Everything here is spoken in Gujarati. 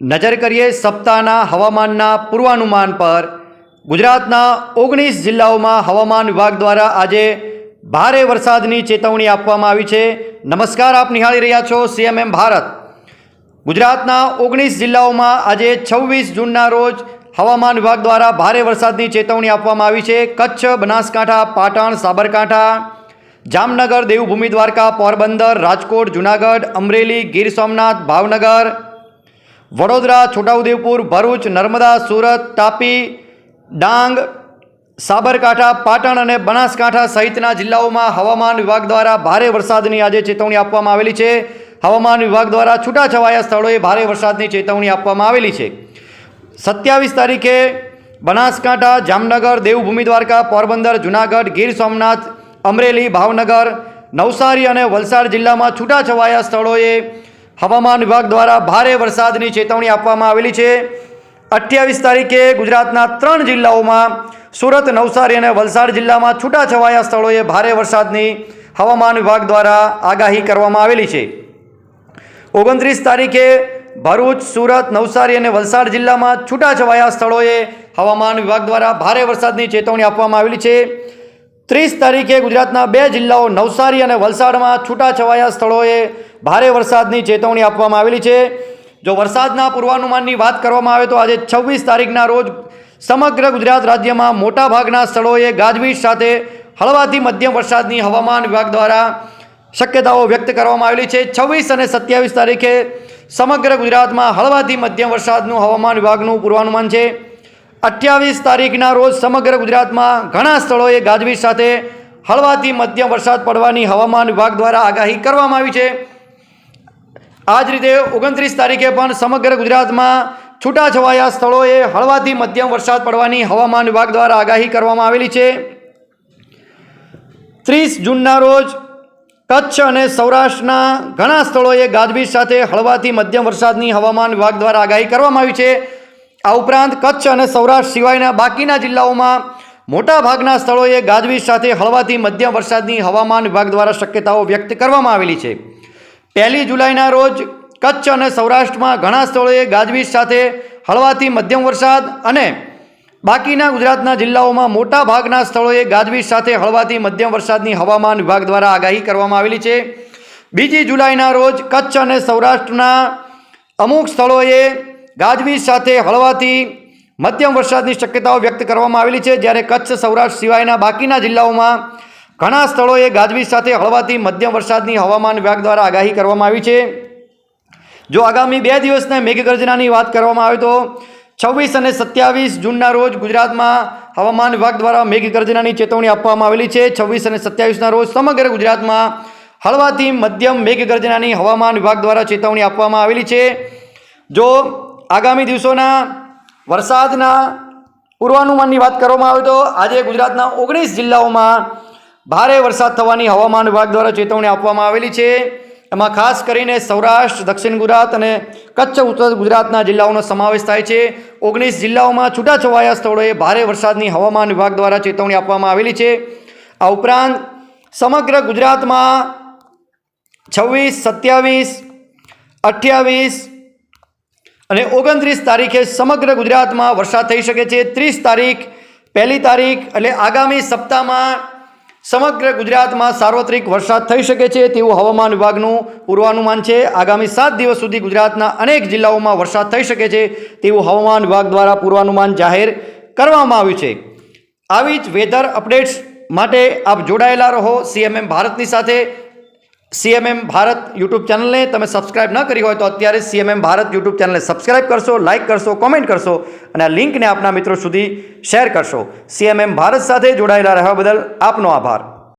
નજર કરીએ સપ્તાહના હવામાનના પૂર્વાનુમાન પર. ગુજરાતના ઓગણીસ જિલ્લાઓમાં હવામાન વિભાગ દ્વારા આજે ભારે વરસાદની ચેતવણી આપવામાં આવી છે. નમસ્કાર, આપ નિહાળી રહ્યા છો સીએમએમ ભારત. ગુજરાતના ઓગણીસ જિલ્લાઓમાં આજે છવ્વીસ જૂનના રોજ હવામાન વિભાગ દ્વારા ભારે વરસાદની ચેતવણી આપવામાં આવી છે. કચ્છ, બનાસકાંઠા, પાટણ, સાબરકાંઠા, જામનગર, દેવભૂમિ, દ્વારકા, પોરબંદર, રાજકોટ, જૂનાગઢ, અમરેલી, ગીર સોમનાથ, ભાવનગર વડોદરા, છોટાઉદેપુર, ભરૂચ, નર્મદા, સુરત, તાપી, ડાંગ, સાબરકાંઠા, પાટણ અને બનાસકાંઠા સહિતના જિલ્લાઓમાં હવામાન વિભાગ દ્વારા ભારે વરસાદની આજે ચેતવણી આપવામાં આવેલી છે. હવામાન વિભાગ દ્વારા છૂટાછવાયા સ્થળોએ ભારે વરસાદની ચેતવણી આપવામાં આવેલી છે. સત્યાવીસ તારીખે બનાસકાંઠા, જામનગર, દેવભૂમિ દ્વારકા, પોરબંદર, જૂનાગઢ, ગીર સોમનાથ, અમરેલી, ભાવનગર, નવસારી અને વલસાડ જિલ્લામાં છૂટાછવાયા સ્થળોએ હવામાન વિભાગ દ્વારા ભારે વરસાદની ચેતવણી આપવામાં આવેલી છે. અઠ્યાવીસ તારીખે ગુજરાતના ત્રણ જિલ્લાઓમાં સુરત, નવસારી અને વલસાડ જિલ્લામાં છૂટાછવાયા સ્થળોએ ભારે વરસાદની હવામાન વિભાગ દ્વારા આગાહી કરવામાં આવેલી છે. ઓગણત્રીસ તારીખે ભરૂચ, સુરત, નવસારી અને વલસાડ જિલ્લામાં છૂટાછવાયા સ્થળોએ હવામાન વિભાગ દ્વારા ભારે વરસાદની ચેતવણી આપવામાં આવેલી છે. ત્રીસ તારીખે ગુજરાતના બે જિલ્લાઓ નવસારી અને વલસાડમાં છૂટાછવાયા સ્થળોએ ભારે વરસાદની ચેતવણી આપવામાં આવેલી છે. જો વરસાદના પૂર્વાનુમાનની વાત કરવામાં આવે તો આજે છવ્વીસ તારીખના રોજ સમગ્ર ગુજરાત રાજ્યમાં મોટાભાગના સ્થળોએ ગાજવીજ સાથે હળવાથી મધ્યમ વરસાદની હવામાન વિભાગ દ્વારા શક્યતાઓ વ્યક્ત કરવામાં આવેલી છે. છવ્વીસ અને સત્યાવીસ તારીખે સમગ્ર ગુજરાતમાં હળવાથી મધ્યમ વરસાદનું હવામાન વિભાગનું પૂર્વાનુમાન છે. અઠ્યાવીસ તારીખના રોજ સમગ્ર ગુજરાતમાં ઘણા સ્થળોએ ગાજવીજ સાથે હળવાથી મધ્યમ વરસાદ પડવાની હવામાન વિભાગ દ્વારા આગાહી કરવામાં આવી છે. આ જ રીતે ઓગણત્રીસ તારીખે પણ સમગ્ર ગુજરાતમાં છૂટાછવાયા સ્થળોએ હળવાથી મધ્યમ વરસાદ પડવાની હવામાન વિભાગ દ્વારા આગાહી કરવામાં આવેલી છે. ત્રીસ જૂનના રોજ કચ્છ અને સૌરાષ્ટ્રના ઘણા સ્થળોએ ગાજવીજ સાથે હળવાથી મધ્યમ વરસાદની હવામાન વિભાગ દ્વારા આગાહી કરવામાં આવી છે. આ ઉપરાંત કચ્છ અને સૌરાષ્ટ્ર સિવાયના બાકીના જિલ્લાઓમાં મોટાભાગના સ્થળોએ ગાજવીજ સાથે હળવાથી મધ્યમ વરસાદની હવામાન વિભાગ દ્વારા શક્યતાઓ વ્યક્ત કરવામાં આવેલી છે. પહેલી જુલાઈના રોજ કચ્છ અને સૌરાષ્ટ્રમાં ઘણા સ્થળોએ ગાજવીજ સાથે હળવાથી મધ્યમ વરસાદ અને બાકીના ગુજરાતના જિલ્લાઓમાં મોટા ભાગના સ્થળોએ ગાજવીજ સાથે હળવાથી મધ્યમ વરસાદની હવામાન વિભાગ દ્વારા આગાહી કરવામાં આવેલી છે. બીજી જુલાઈના રોજ કચ્છ અને સૌરાષ્ટ્રના અમુક સ્થળોએ ગાજવીજ સાથે હળવાથી મધ્યમ વરસાદની શક્યતાઓ વ્યક્ત કરવામાં આવેલી છે. જ્યારે કચ્છ, સૌરાષ્ટ્ર સિવાયના બાકીના જિલ્લાઓમાં ઘણા સ્થળોએ ગાજવીજ સાથે હળવાથી મધ્યમ વરસાદની હવામાન વિભાગ દ્વારા આગાહી કરવામાં આવી છે. જો આગામી બે દિવસના મેઘગર્જનાની વાત કરવામાં આવે તો છવ્વીસ અને સત્યાવીસ જૂનના રોજ ગુજરાતમાં હવામાન વિભાગ દ્વારા મેઘગર્જનાની ચેતવણી આપવામાં આવેલી છે. છવ્વીસ અને સત્યાવીસના રોજ સમગ્ર ગુજરાતમાં હળવાથી મધ્યમ મેઘગર્જનાની હવામાન વિભાગ દ્વારા ચેતવણી આપવામાં આવેલી છે. જો આગામી દિવસોના વરસાદના પૂર્વાનુમાનની વાત કરવામાં આવે તો આજે ગુજરાતના ઓગણીસ જિલ્લાઓમાં ભારે વરસાદ થવાની હવામાન વિભાગ દ્વારા ચેતવણી આપવામાં આવેલી છે. એમાં ખાસ કરીને સૌરાષ્ટ્ર, દક્ષિણ ગુજરાત અને કચ્છ, ઉત્તર ગુજરાતના જિલ્લાઓનો સમાવેશ થાય છે. ઓગણીસ જિલ્લાઓમાં છૂટાછવાયા સ્થળોએ ભારે વરસાદની હવામાન વિભાગ દ્વારા ચેતવણી આપવામાં આવેલી છે. આ ઉપરાંત સમગ્ર ગુજરાતમાં છવ્વીસ, સત્યાવીસ, અઠ્યાવીસ અને ઓગણત્રીસ તારીખે સમગ્ર ગુજરાતમાં વરસાદ થઈ શકે છે. ત્રીસ તારીખ પહેલી તારીખ એટલે આગામી સપ્તાહમાં સમગ્ર ગુજરાતમાં સાર્વત્રિક વરસાદ થઈ શકે છે તેવું હવામાન વિભાગનું પૂર્વાનુમાન છે. આગામી સાત દિવસ સુધી ગુજરાતના અનેક જિલ્લાઓમાં વરસાદ થઈ શકે છે તેવું હવામાન વિભાગ દ્વારા પૂર્વાનુમાન જાહેર કરવામાં આવ્યું છે. આવી જ વેધર અપડેટ્સ માટે આપ જોડાયેલા રહો. સીએમએમ ભારતની સાથે સીએમએમ ભારત યુટ્યુબ ચેનલને તમે સબસ્ક્રાઇબ ન કરી હોય તો અત્યારે સીએમએમ ભારત યુટ્યુબ ચેનલને સબસ્ક્રાઇબ કરશો લાઇક કરશો કોમેન્ટ કરશો અને આ લિંકને આપના મિત્રો સુધી શેર કરશો. સીએમએમ ભારત સાથે જોડાયેલા રહેવા બદલ આપનો આભાર.